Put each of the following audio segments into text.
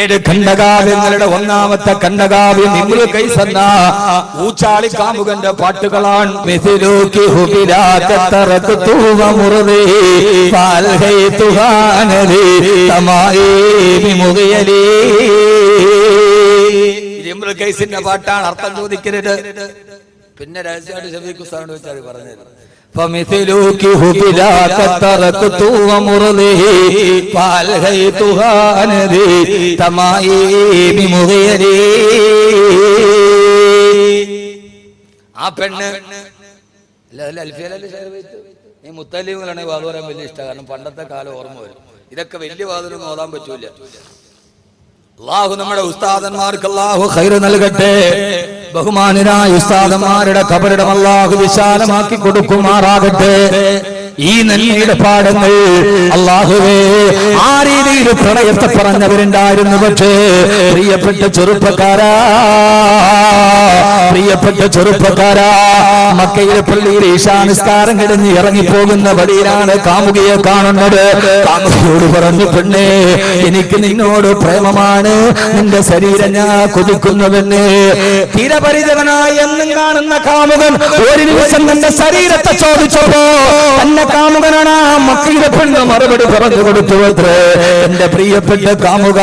ഏഴ് ഖണ്ഡകാവ്യങ്ങളുടെ ഒന്നാമത്തെ ഖണ്ഡകാവ്യം ഇമ്രു കൈസന്ന ഊച്ചാളി കാമുകന്റെ പാട്ടുകളാണ്. പാട്ടാണ് അർത്ഥം ചോദിക്കരുത്. പിന്നെ രഹസ്യമായിട്ട് വെച്ചാൽ പറഞ്ഞത്. فمثلك هبلاك تركت ومرضه فألهيتها نذي تمائم مغيري ആ പെണ്ണ് അല്ല അല്ല അൽഫിയലല്ലേ ഷെയർ ചെയ്തു ഈ മുത്തലിമുകളാണെങ്കിൽ വാത് പറയാൻ വലിയ ഇഷ്ടമാണ് കാരണം പണ്ടത്തെ കാലം ഓർമ്മ വരും ഇതൊക്കെ വലിയ വാതിലൊന്നും ഓതാൻ പറ്റൂല അള്ളാഹു നമ്മുടെ ഉസ്താദന്മാർക്ക് അള്ളാഹു ഖൈർ നൽകട്ടെ ബഹുമാനരായ ഉസ്താദന്മാരുടെ കബറിടം അള്ളാഹു വിശാലമാക്കി കൊടുക്കുമാറാകട്ടെ. ഈ നന്മയുടെ പാഠങ്ങൾ അള്ളാഹുവേ ആ രീതിയിൽ പ്രണയത്തെ പറഞ്ഞവരുണ്ടായിരുന്നു പക്ഷേ പ്രിയപ്പെട്ട ചെറുപ്പക്കാരാ പ്രിയപ്പെട്ട ചെറുപ്പക്കാരാ മക്കയിലെ പള്ളിയിൽ ഈശാനുസ്കാരം കിടന്ന് ഇറങ്ങിപ്പോകുന്ന വഴിയിലാണ് കാമുകിയെ കാണുന്നത്. കാമുകിയോട് പറഞ്ഞു പെണ്ണേ എനിക്ക് നിന്നോട് പ്രേമമാണ്. നിന്റെ ശരീരം ഞാൻ കൊതിക്കുന്നുവെന്ന്. തീരപരിചവനായി എന്നും കാണുന്ന കാമുകൻ ഒരു ദിവസം തന്റെ ശരീരത്തെ ചോദിച്ചപ്പോ തന്നെ കാമുകനാണ്. ആ മക്കയിലെ പെണ്ണ് മറുപടി പറഞ്ഞു കൊടുത്തു അത്രേ എന്റെ പ്രിയപ്പെട്ട കാമുക.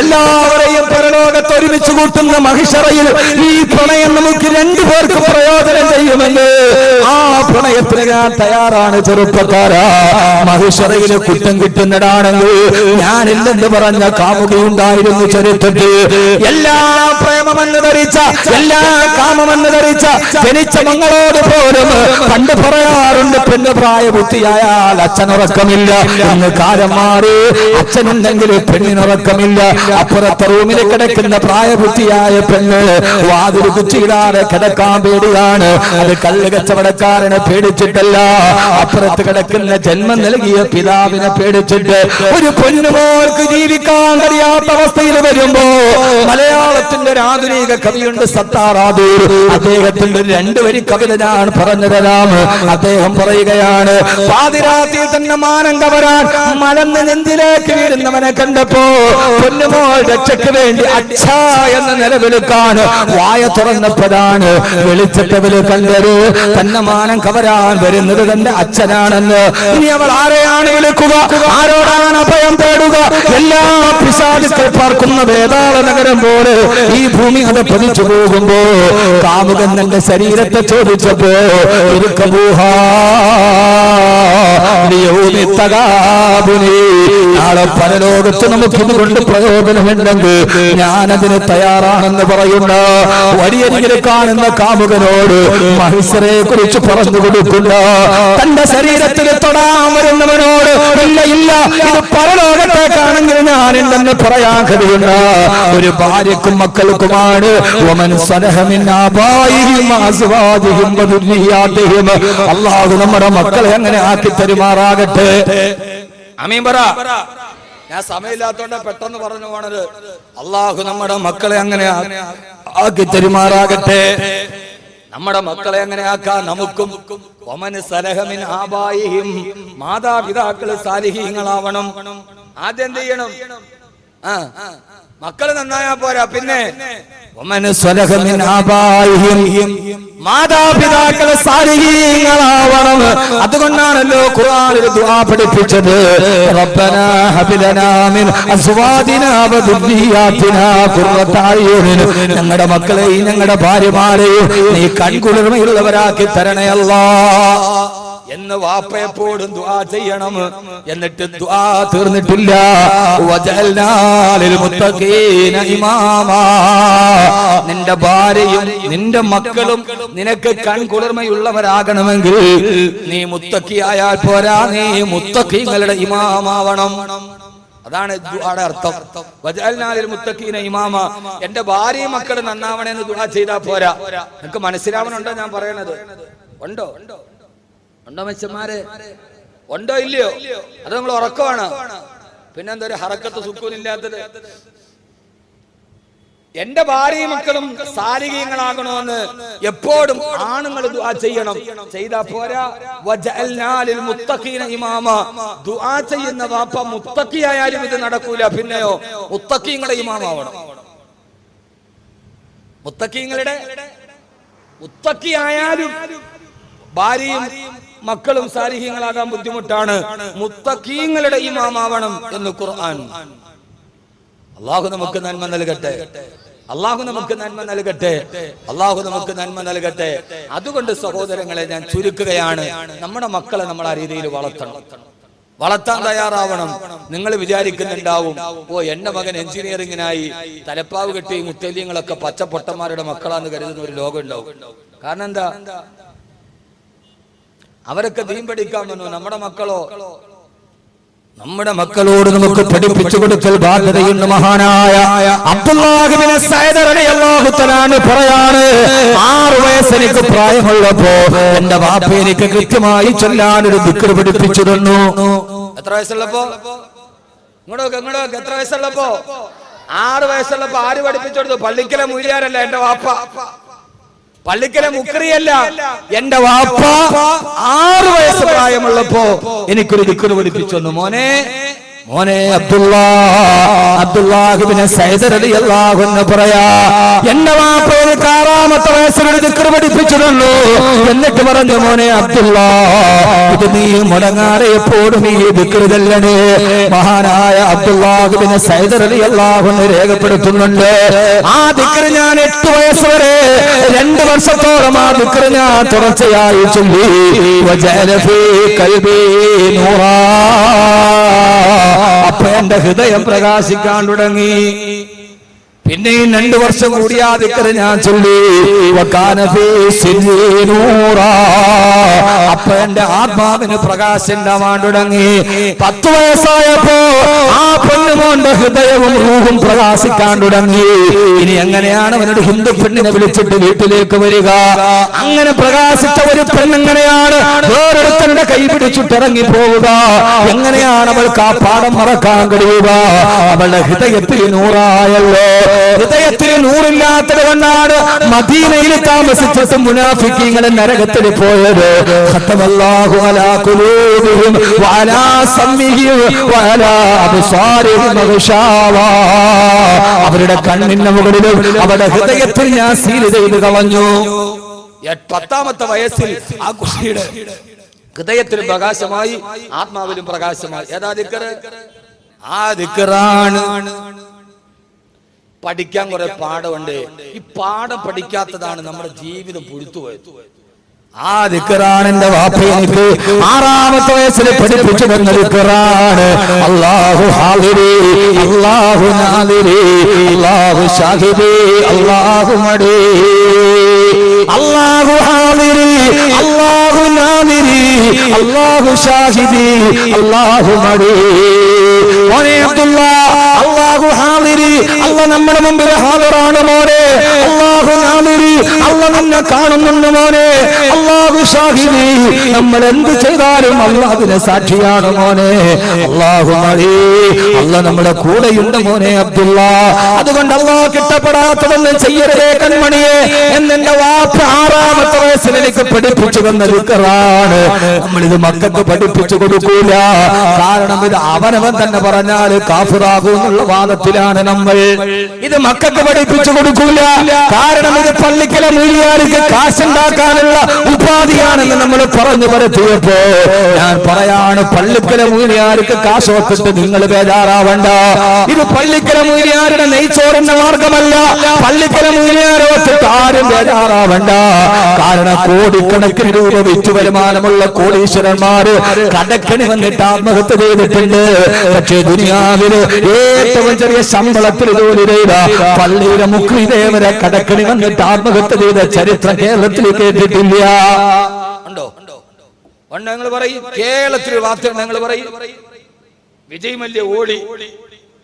എല്ലാവരെയും പരലോകത്ത് ഒരുമിച്ച് കൂട്ടുന്ന മഹിഷറയിൽ ഈ പ്രണയം നമുക്ക് രണ്ടു പേർക്ക് പ്രയോജനം ചെയ്യുമെന്ന് ആ പ്രണയത്തിന് ഞാൻ തയ്യാറാണ് ചെറുപ്പക്കാരാ. മഹേശ്വരയിൽ കുറ്റം കിട്ടുന്നതാണെങ്കിൽ ഞാനില്ലെന്ന് പറഞ്ഞ കാമുകയുണ്ടായിരുന്നു ചരിത്രത്തിൽ. എല്ലാ പ്രേമമെന്ന് ധരിച്ച എല്ലാ കാമമെന്ന് ധരിച്ച ജനിച്ച മങ്ങളോട് പോലും കണ്ടു പറയാറുണ്ട് പെണ്ണ് പ്രായബുദ്ധിയായാൽ അച്ഛനുറക്കമില്ല. ഇന്ന് കാലം മാറി അച്ഛനുണ്ടെങ്കിൽ പെണ്ണിനുറക്കമില്ല. അപ്പുറത്തെ റൂമിൽ കിടക്കുന്ന പ്രായബുദ്ധിയായ പെണ്ണ് വാതിൽ കുച്ചിയിടാതെ കിടക്കാൻ പേടിയാണ്. അത് കല്ല് കച്ചവടക്കാരനെ പേടിച്ചിട്ടല്ല. അപ്പുറത്ത് കിടക്കുന്ന ജന്മം നൽകിയ പിതാവിനെ പേടിച്ചിട്ട് ഒരു പൊന്നുമോൾക്ക് ജീവിക്കാൻ കഴിയാത്ത അവസ്ഥയിൽ വരുമ്പോ മലയാളത്തിന്റെ ഒരു ആധുനിക കവിയുണ്ട് സത്താറാദൂർ അദ്ദേഹത്തിന്റെ രണ്ടു വരി കവിത ഞാൻ പറഞ്ഞു തരാം. അദ്ദേഹം പറയുകയാണ് പാതിരാത്രിയിൽ തന്നെ മാനം കവരാൻ മലന്ന് നെഞ്ചിലേക്ക് വീഴുന്നവനെ കണ്ടപ്പോ പൊന്നുമോൾ രക്ഷയ്ക്ക് വേണ്ടി അച്ഛ എന്ന് നിലവിളിക്കാൻ വായ തുറന്നപ്പോഴാണ് വെളിച്ചിട്ടവര് കണ്ടത്. തന്നെ മാനം കവരാൻ വരുന്നത് തന്റെ അച്ഛനാണെന്ന് ഇനി അവൾ ആരെയാണ് വിളിക്കുക ആരോടാണ് അഭയം തേടുക എല്ലാ പിശാചുക്കൾ പാർക്കുന്ന വേതാള നഗരം പോലെ ഈ ഭൂമി അത് പതിച്ചു പോകുമ്പോ കാമുകൻ തന്റെ ശരീരത്തെ ചോദിച്ചപ്പോ ഒരു കബൂഹാ. നാളെ പരലോകത്ത് നമുക്ക് ഇതുകൊണ്ട് പ്രയോജനമുണ്ടെങ്കിൽ ഞാനതിന് തയ്യാറാണെന്ന് പറയുന്ന വഴിയരികിൽ കാണുന്ന കാമുകനോട് മഹിസറെ കുറിച്ച് പറഞ്ഞു കൊടുക്കുന്ന തന്റെ ശരീരത്തിൽ തൊടാൻ വരുന്നവനോട് ഇല്ല ഇല്ല ഇത് പരലോകത്തേക്കാണെങ്കിൽ ഞാനില്ലെന്ന് പറയാൻ കഴിയുന്ന ഒരു ഭാര്യക്കും മക്കൾക്കുമാണ്. ഒമൻ അള്ളാഹു നമ്മുടെ മക്കളെ അങ്ങനെ ആക്കി തരുമാറാകട്ടെ അമീൻ പറ. ഞാൻ സമയമില്ലാത്തോണ്ട് പെട്ടെന്ന് പറഞ്ഞു പോണത് അള്ളാഹു നമ്മുടെ മക്കളെ അങ്ങനെ ആക്കി തെരുമാറാകട്ടെ. നമ്മുടെ മക്കളെ അങ്ങനെ ആക്കാൻ നമുക്കും ഒമന് സലഹമിൻ ആബായിഹിം. മാതാപിതാക്കൾ സാലിഹീങ്ങളാവണം. ആദ്യം എന്ത് ചെയ്യണം? ആ മക്കൾ നന്നായാ പോരാ. പിന്നെ ഒമന് സലഹമിൻ ആബായിഹിം. മാതാപിതാക്കളെ സാലിഹീങ്ങളാവണം. അതുകൊണ്ടാണല്ലോ ഖുർആനിൽ ദുആ പഠിപ്പിച്ചത്. റബ്ബനാ ഹബിലനാ മിൻ അസ്വാദിനാ വദുരിയാതിനാ ഖുർറത അയ്യുനിൻ ഞങ്ങളുടെ മക്കളെയും ഞങ്ങളുടെ ഭാര്യമാരെയും നീ കൺകുളിർമയുള്ളവരാക്കി തരണേ അല്ലാ എന്ന് വാപ്പയെപ്പോഴും ദുആ ചെയ്യണം. എന്നിട്ട് ദുആ തീർന്നിട്ടില്ല. നിന്റെ ഭാര്യയും നിന്റെ മക്കളും നിനക്ക് കൺകുളിർമയുള്ളവരാകണമെങ്കിൽ നീ മുത്തക്കിയായാൽ പോരാ. നീ മുത്തഖീങ്ങളുടെ ഇമാമാവണം. അതാണ് അർത്ഥം. വജഅൽനാലിൽ മുത്തഖീന ഇമാമ. എന്റെ ഭാര്യയും മക്കളും നന്നാവണേന്ന് ദുആ ചെയ്താ പോരാ. നിനക്ക് മനസ്സിലാവണുണ്ടോ ഞാൻ പറയണത്? ഉണ്ടോ ഉണ്ടോ? മച്ചന്മാരെ ഉണ്ടോ ഇല്ലയോ? അത് നിങ്ങൾ ഉറക്കമാണ്. പിന്നെന്താ ഒരു ഹറക്കത്ത് സുക്കൂനില്ലാത്തത് എന്റെ ഭാര്യയും മക്കളും സാരികീയങ്ങളാകണമെന്ന് എപ്പോഴും ആണുങ്ങൾ ദുആ ചെയ്യണം. ചെയ്താ പോരാ. മുത്തഖീന ഇമാമ. ദുആ ചെയ്യുന്ന വാപ്പ മുത്തഖിയായാലും ഇത് നടക്കൂല. പിന്നെയോ? മുത്തഖീങ്ങളുടെ ഇമാമാവണം. മുത്തഖീങ്ങളുടെ മുത്തഖിയായാലും ഭാര്യയും മക്കളും സാലിഹ്യങ്ങളാകാൻ ബുദ്ധിമുട്ടാണ്. മുത്തഖീങ്ങളുടെ ഇമാമാവണം എന്ന് ഖുർആൻ. അള്ളാഹു നമുക്ക് നന്മ നൽകട്ടെ. അള്ളാഹു നമുക്ക് നന്മ നൽകട്ടെ. അള്ളാഹു നമുക്ക് നന്മ നൽകട്ടെ. അതുകൊണ്ട് സഹോദരങ്ങളെ ഞാൻ ചുരുക്കുകയാണ്. നമ്മുടെ മക്കളെ നമ്മൾ ആ രീതിയിൽ വളർത്തണം. വളർത്താൻ തയ്യാറാവണം. നിങ്ങൾ വിചാരിക്കുന്നുണ്ടാവും ഓ എന്റെ മകൻ എഞ്ചിനീയറിംഗിനായി തലപ്പാവ് കെട്ടി മുത്തല്യങ്ങളൊക്കെ പച്ചപ്പൊട്ടന്മാരുടെ മക്കളാന്ന് കരുതുന്ന ഒരു ലോകം ഉണ്ടാവും കാരണം എന്താ? അവരൊക്കെ ദീൻ പഠിക്കാൻ വന്നു. നമ്മുടെ മക്കളോ? നമ്മുടെ മക്കളോട് നമുക്ക് പഠിപ്പിച്ചു കൊടുക്കൽ ബാധ്യതയുണ്ട് മഹാനായ അബ്ദുല്ലാഹിബിന് പറയാണ്. ആറ് വയസ്സ് എനിക്ക് പ്രായമുള്ളപ്പോ എന്റെ വാപ്പ എനിക്ക് കൃത്യമായി ചൊല്ലാൻ ഒരു ദിക്കർ പഠിപ്പിച്ചു തന്നു എത്ര വയസ്സുള്ളപ്പോ? ഇങ്ങോട്ടൊക്കെ ഇങ്ങോട്ടൊക്കെ. എത്ര വയസ്സുള്ളപ്പോ? ആറ് വയസ്സുള്ളപ്പോ ആര് പഠിപ്പിച്ചു കൊടുത്തു? പള്ളിക്കലെ മൂല്യാരല്ല എന്റെ വാപ്പ? പള്ളിക്കലെ മുക്രിയല്ല. എന്റെ വാപ്പ ആറു വയസ്സ് പ്രായമുള്ളപ്പോ എനിക്കൊരു ദിക്കുറി പഠിപ്പിച്ചു മോനെ മോനെ അബ്ദുള്ള അബ്ദുല്ലാഹിബിനെ സൈദരലി അള്ളാഹുന്ന് പറയാ എന്റെ വാപ്പ എനിക്ക് ആറാമത്തെ വയസ്സിലൊരു ദിക്കർ പഠിപ്പിച്ചു തന്നു എന്നിട്ട് പറഞ്ഞു മോനെ അബ്ദുള്ള ഇത് നീ മുടങ്ങാതെ എപ്പോഴും ഈ ദിക്കർ ചെല്ലണേ മഹാനായ അബ്ദുല്ലാഹിബിനെ സൈദരലി അള്ളാഹുന്ന് രേഖപ്പെടുത്തുന്നുണ്ട് ആ ദിക്കർ ഞാൻ എട്ട് വയസ്സ് വരെ രണ്ട് വർഷത്തോളം ആ ദിക്കർ ഞാൻ തുടർച്ചയായി ചൊല്ലി. ഖൽബി നൂറാ അപ്പൊ എന്റെ ഹൃദയം പ്രകാശിക്കാൻ തുടങ്ങി. പിന്നെയും രണ്ടു വർഷം കൂടി ആ ദിക്കറ് ഞാൻ ചൊല്ലി. അപ്പൊ എന്റെ ആത്മാവിന് പ്രകാശം ഉണ്ടാവാൻ തുടങ്ങി. പത്ത് വയസ്സായപ്പോ ആ പെണ്ണുമോന്റെ ഹൃദയവും റൂഹും പ്രകാശിക്കാൻ തുടങ്ങി. ഇനി എങ്ങനെയാണ് അവനൊരു ഹിന്ദു പെണ്ണിനെ വിളിച്ചിട്ട് വീട്ടിലേക്ക് വരിക? അങ്ങനെ പ്രകാശിച്ച ഒരു പെണ്ണെങ്ങനെയാണ് വേറൊരുത്തന്റെ കൈ പിടിച്ചിട്ട് ഇറങ്ങി പോവുക എങ്ങനെയാണ് അവൾക്ക് ആ പാഠം മറക്കാൻ കഴിയുക? അവളുടെ ഹൃദയത്തിൽ നൂറായല്ലോ. ഹൃദയത്തിൽ നൂറില്ലാത്തത് കൊണ്ടാണ് മദീനയിൽ താമസിച്ചിട്ട് മുനാഫിക്കീങ്ങളെ നരകത്തിൽ പോയത്. അവരുടെ കണ്ണിന്റെ മുകളിലും അവരുടെ ഹൃദയത്തിൽ ഞാൻ സീൽ ചെയ്ത് കളഞ്ഞു. പത്താമത്തെ വയസ്സിൽ ആ കുട്ടിയുടെ ഹൃദയത്തിൽ പ്രകാശമായി ആത്മാവിലും പ്രകാശമായി. ഏതാ ആ ദിക്കറാണ്. പഠിക്കാൻ കുറെ പാഠമുണ്ട്. ഈ പാഠം പഠിക്കാത്തതാണ് നമ്മുടെ ജീവിതം പുഴുത്തുപോയത് ആ ദിക്കറാണ് എന്റെ വാപ്പ എനിക്ക് ആറാമത്തെ വയസ്സിൽ പഠിപ്പിച്ചു തന്ന ദിക്കറാണ് അള്ളാഹു ഹാദിരി അള്ളാഹു നാദിരി അള്ളാഹു ഷാഹിദി അള്ളാഹു മടി. അള്ളാഹു ഹാദിരി അള്ളാഹു നാദിരി അള്ളാഹു ഷാഹിദി അള്ളാഹു മടി. മോനെ അബ്ദുള്ള അള്ളാഹു ഹാദിരി. അല്ല നമ്മുടെ മുമ്പിൽ ഹാദറാണ് മോനെ. അള്ളാഹു ഹാദിരി. അല്ല നിന്നെ കാണുന്നുണ്ട് മോനെ. അള്ളാഹു ഷാഹിദി. നമ്മൾ എന്ത് ചെയ്താലും അള്ളാഹുവിനെ സാക്ഷിയാണ് മോനെ. അള്ളാഹു മതി അല്ല നമ്മുടെ കൂടെയുണ്ട് മോനെ അബ്ദുള്ള. അതുകൊണ്ട് അള്ളാഹ് കിട്ടപ്പെടാത്തതൊന്നും ചെയ്യരുതേ കൺമണിയെ. എന്നെന്റെ വാപ്പ ആറാമത്തെ വയസ്സിൽ എനിക്ക് പഠിപ്പിച്ചു തന്ന റുക്കറാണ് നമ്മളിത് മക്കൾക്ക് പഠിപ്പിച്ചു കൊടുക്കൂല. കാരണം ഇത് അവനവൻ തന്നെ പറഞ്ഞാൽ കാഫിറാകൂ എന്നുള്ള വാദത്തിലാണ് നമ്മൾ. ഇത് മക്കൾക്ക് പഠിപ്പിച്ചു കൊടുക്കൂല. കാരണം ഇത് പള്ളിക്കല മൂലിയാർക്ക് കാശുണ്ടാക്കാനുള്ള ഉപാധിയാണെന്ന് നമ്മൾ പറഞ്ഞു പരത്തിയപ്പോ ഞാൻ പറയാണ് പള്ളിക്കല മൂലിയാർക്ക് കാശ് ഓർത്തിട്ട് നിങ്ങൾ ബേജാറാവണ്ട. ഇത് പള്ളിക്കല മൂലിയാരുടെ നെയ്ച്ചോറിന്റെ മാർഗമല്ല. പള്ളിക്കല മൂലിയാരെ വെച്ചിട്ട് ആരും ബേജാറാവണ്ട. കാരണം കോടിക്കണക്കിന് രൂപ വിറ്റു വരുമാനമുള്ള കോടീശ്വരന്മാര് കടക്കണി വന്നിട്ട് ആത്മഹത്യ ചെയ്തിട്ടുണ്ട്. പക്ഷേ ദുനിയാവിൽ ഏറ്റവും ചെറിയ ശമ്പളത്തിൽ ജോലി ചെയ്ത പള്ളിയിലെ മുഖ്യദേവരെ കടക്കണി വന്നിട്ട് ആത്മഹത്യ ചെയ്ത ചരിത്രം കേരളത്തിൽ കേട്ടിട്ടില്ല. ഉണ്ടോ? കേരളത്തിൽ വിജയ് മല്യ ഓടി.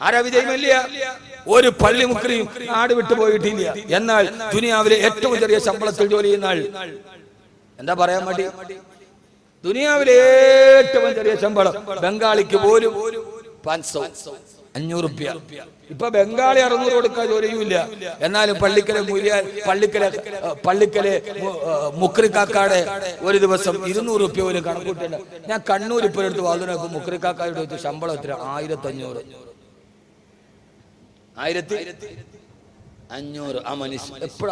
ആരാ വിജയ് മല്യ ഒരു പള്ളി മുക്രിയും നാട് വിട്ടു പോയിട്ടില്ല. എന്നാൽ ദുനിയാവിലെ ഏറ്റവും ചെറിയ ശമ്പളത്തിൽ ജോലി ചെയ്യുന്ന ആൾ. എന്താ പറയാൻ വേണ്ടി? ദുനിയാവിലെ ഏറ്റവും ചെറിയ ശമ്പളം ബംഗാളിക്ക് പോലും. പാൻസോ. അഞ്ഞൂറ് റുപ്യ. ഇപ്പൊ ബംഗാളി അറുന്നൂറ് കൊടുക്കാൻ ജോലിയുമില്ല. എന്നാലും പള്ളിക്കലെ മൂല്യ പള്ളിക്കലെ പള്ളിക്കലെ മുക്രിക്കാക്കാടെ ഒരു ദിവസം ഇരുന്നൂറ് റുപ്യ പോലും കണക്കൂട്ടില്ല. ഞാൻ കണ്ണൂർ ഇപ്പോൾ എടുത്ത് വാതിനൊക്കെ മുക്രിക്കാക്കായുടെ വെച്ച് ശമ്പളം എത്ര? ആയിരത്തി അഞ്ഞൂറ് ആയിരത്തി അഞ്ഞൂറ്. ആ മനുഷ്യൻ എപ്പോഴും